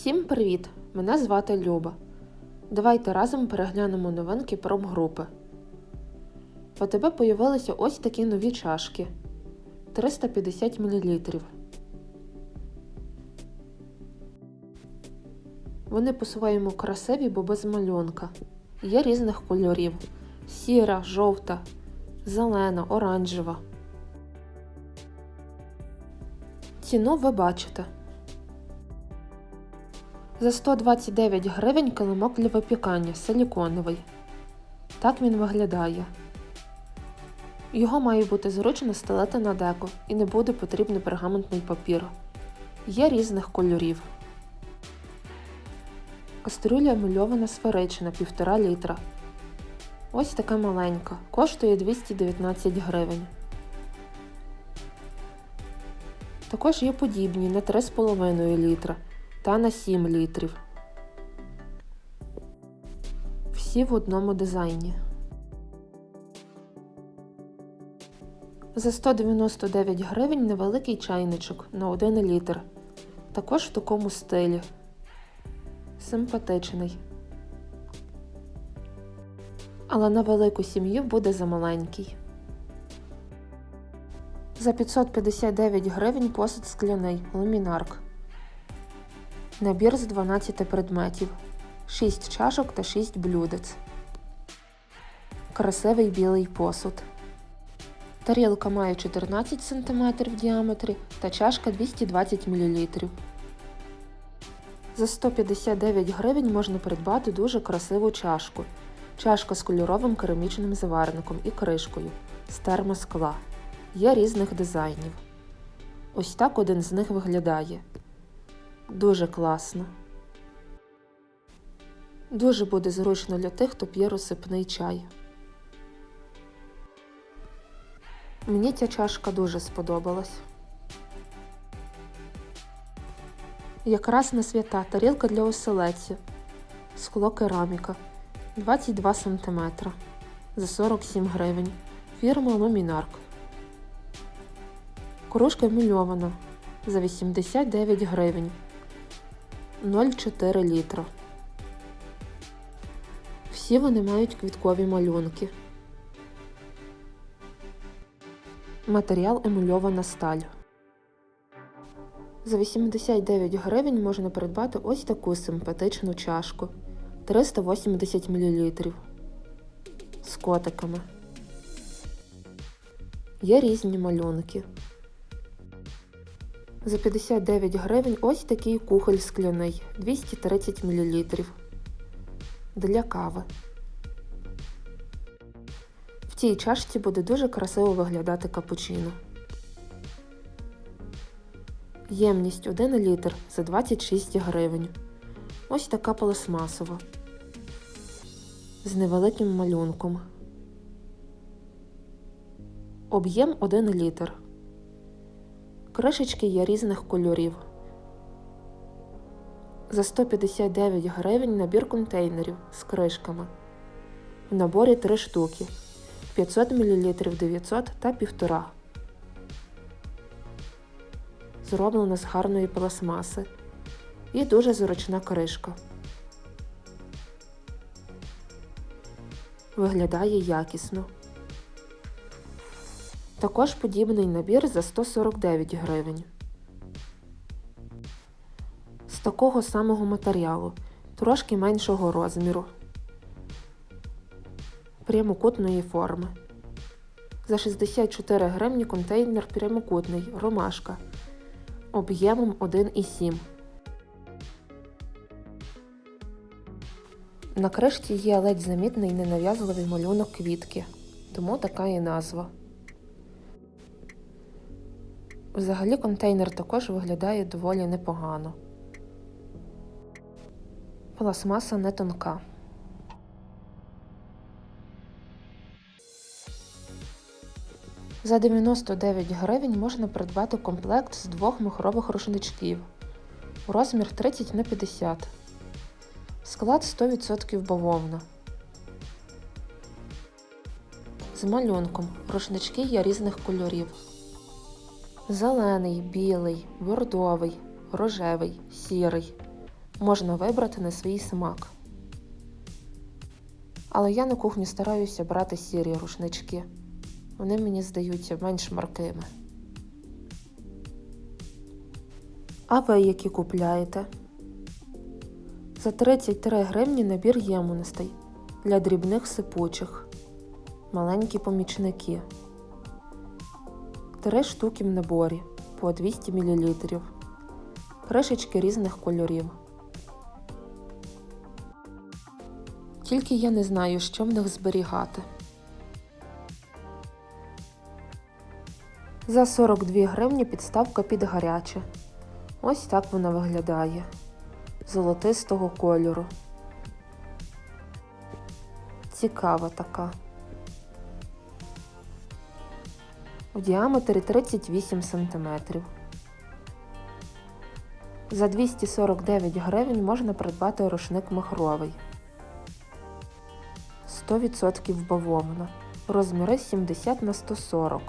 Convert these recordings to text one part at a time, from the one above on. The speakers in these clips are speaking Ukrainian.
Всім привіт! Мене звати Люба. Давайте разом переглянемо новинки промгрупи. В АТБ появилися ось такі нові чашки 350 мл. Вони по-своєму красиві, бо без малюнка. Є різних кольорів: сіра, жовта, зелена, оранжева. Ціну ви бачите. За 129 гривень килимок для випікання силіконовий. Так він виглядає. Його має бути зручно стелити на деко і не буде потрібний пергаментний папір. Є різних кольорів. Кастрюля мульована сферична 1,5 літра. Ось така маленька. Коштує 219 гривень. Також є подібні на 3,5 літра та на 7 літрів. Всі в одному дизайні. За 199 гривень невеликий чайничок на 1 літр. Також в такому стилі. Симпатичний. Але на велику сім'ю буде замаленький. За 559 гривень посуд скляний ламінарк. Набір з 12 предметів, 6 чашок та 6 блюдець. Красивий білий посуд. Тарілка має 14 см в діаметрі та чашка 220 мл. За 159 гривень можна придбати дуже красиву чашку. Чашка з кольоровим керамічним заварником і кришкою з термоскла. Є різних дизайнів. Ось так один з них виглядає. Дуже класно. Дуже буде зручно для тих, хто п'є розсипний чай. Мені ця чашка дуже сподобалась. Якраз на свята тарілка для оселедців. Скло кераміка 22 см за 47 гривень. Фірма Лумінарк. Кружка мільована за 89 гривень. 0,4 літра. Всі вони мають квіткові малюнки. Матеріал емульована сталь. За 89 гривень можна придбати ось таку симпатичну чашку 380 мл з котиками. Є різні малюнки. За 59 гривень ось такий кухоль скляний 230 мл для кави. В цій чашці буде дуже красиво виглядати капучино. Ємність 1 літр за 26 гривень. Ось така пластмасова. З невеликим малюнком. Об'єм 1 літр. Кришечки є різних кольорів. За 159 гривень набір контейнерів з кришками. В наборі 3 штуки 500 мл 900 та 1,5. Зроблено з гарної пластмаси. І дуже зручна кришка. Виглядає якісно. Також подібний набір за 149 гривень. З такого самого матеріалу, трошки меншого розміру, прямокутної форми. За 64 гривні контейнер прямокутний ромашка об'ємом 1,7. На кришці є ледь замітний ненав'язливий малюнок квітки, тому така і назва. Взагалі контейнер також виглядає доволі непогано. Пластмаса не тонка. За 99 гривень можна придбати комплект з двох махрових рушничків. Розмір 30 на 50. Склад 100% бавовна. З малюнком рушнички є різних кольорів зелений, білий, бордовий, рожевий, сірий. Можна вибрати на свій смак. Але я на кухні стараюся брати сірі рушнички. Вони мені здаються менш маркими. А ви які купляєте? За 33 гривні набір ємностей для дрібних сипучих, маленькі помічники. Три штуки в наборі по 200 мл. Кришечки різних кольорів. Тільки я не знаю, що в них зберігати. За 42 гривні підставка під гаряче. Ось так вона виглядає. Золотистого кольору. Цікава така. У діаметрі 38 см. За 249 гривень можна придбати рушник махровий. 100% бавовна. Розміри 70 на 140.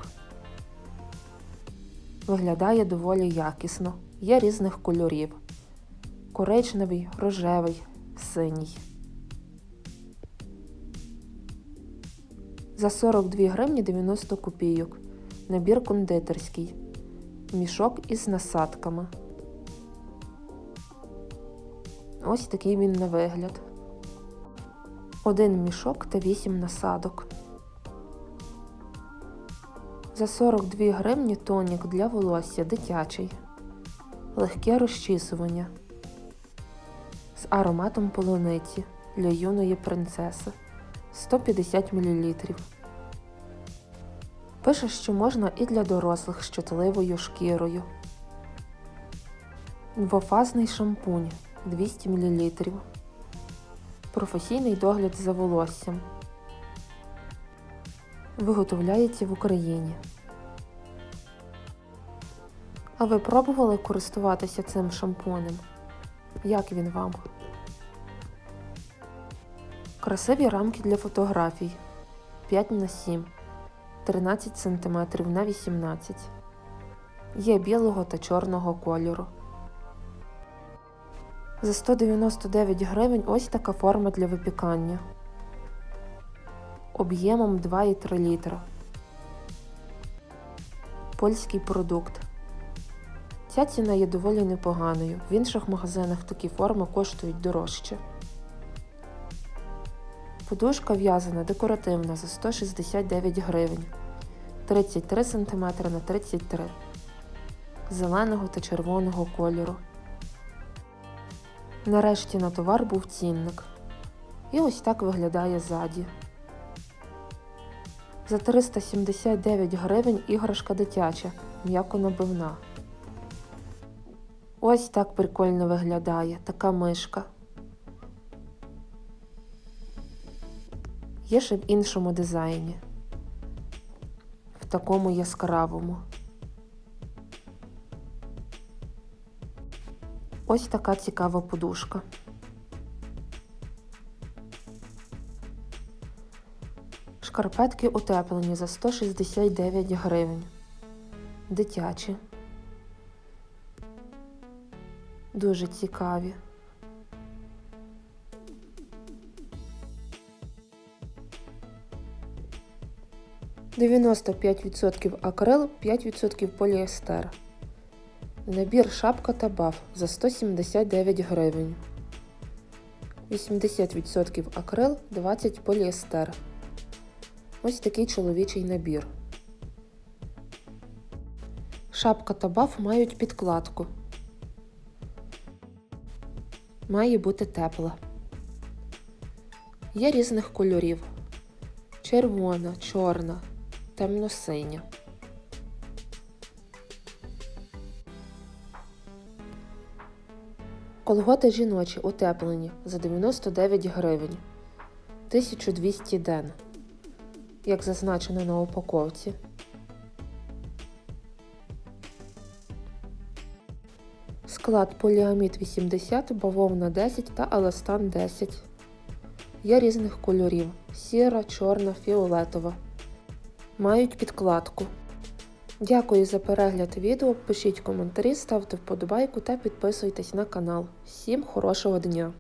Виглядає доволі якісно. Є різних кольорів. Коричневий, рожевий, синій. За 42 гривні 90 копійок. Набір кондитерський. Мішок із насадками. Ось такий він на вигляд. Один мішок та 8 насадок. За 42 гривні тонік для волосся дитячий. Легке розчісування з ароматом полуниці для юної принцеси 150 мл. Пише, що можна і для дорослих з чутливою шкірою. Двофазний шампунь 200 мл. Професійний догляд за волоссям. Виготовляється в Україні. А ви пробували користуватися цим шампунем? Як він вам? Красиві рамки для фотографій 5 на 7 13 см на 18 Є білого та чорного кольору. За 199 гривень ось така форма для випікання. Об'ємом 2,3 літра. Польський продукт. Ця ціна є доволі непоганою. В інших магазинах такі форми коштують дорожче. Подушка в'язана декоративна за 169 гривень. 33 см на 33 зеленого та червоного кольору. Нарешті на товар був цінник. І ось так виглядає ззаді. За 379 гривень іграшка дитяча, м'яко набивна. Ось так прикольно виглядає така мишка. Є ще в іншому дизайні. Такому яскравому. Ось така цікава подушка. Шкарпетки утеплені за 169 гривень. Дитячі. Дуже цікаві. Дев'яносто п'ять відсотків акрил, 5% поліестер. Набір шапка та баф за 179 гривень. 80% акрил, 20 поліестер. Ось такий чоловічий набір. Шапка та баф мають підкладку. Має бути тепла. Є різних кольорів: червона, чорна, темно-синя. Колготи жіночі утеплені за 99 гривень 1200 ден, як зазначено на упаковці. Склад поліамід 80, бавовна 10 та еластан 10. Є різних кольорів: сіра, чорна, фіолетова. Мають підкладку. Дякую за перегляд відео. Пишіть коментарі, ставте вподобайку та підписуйтесь на канал. Всім хорошого дня!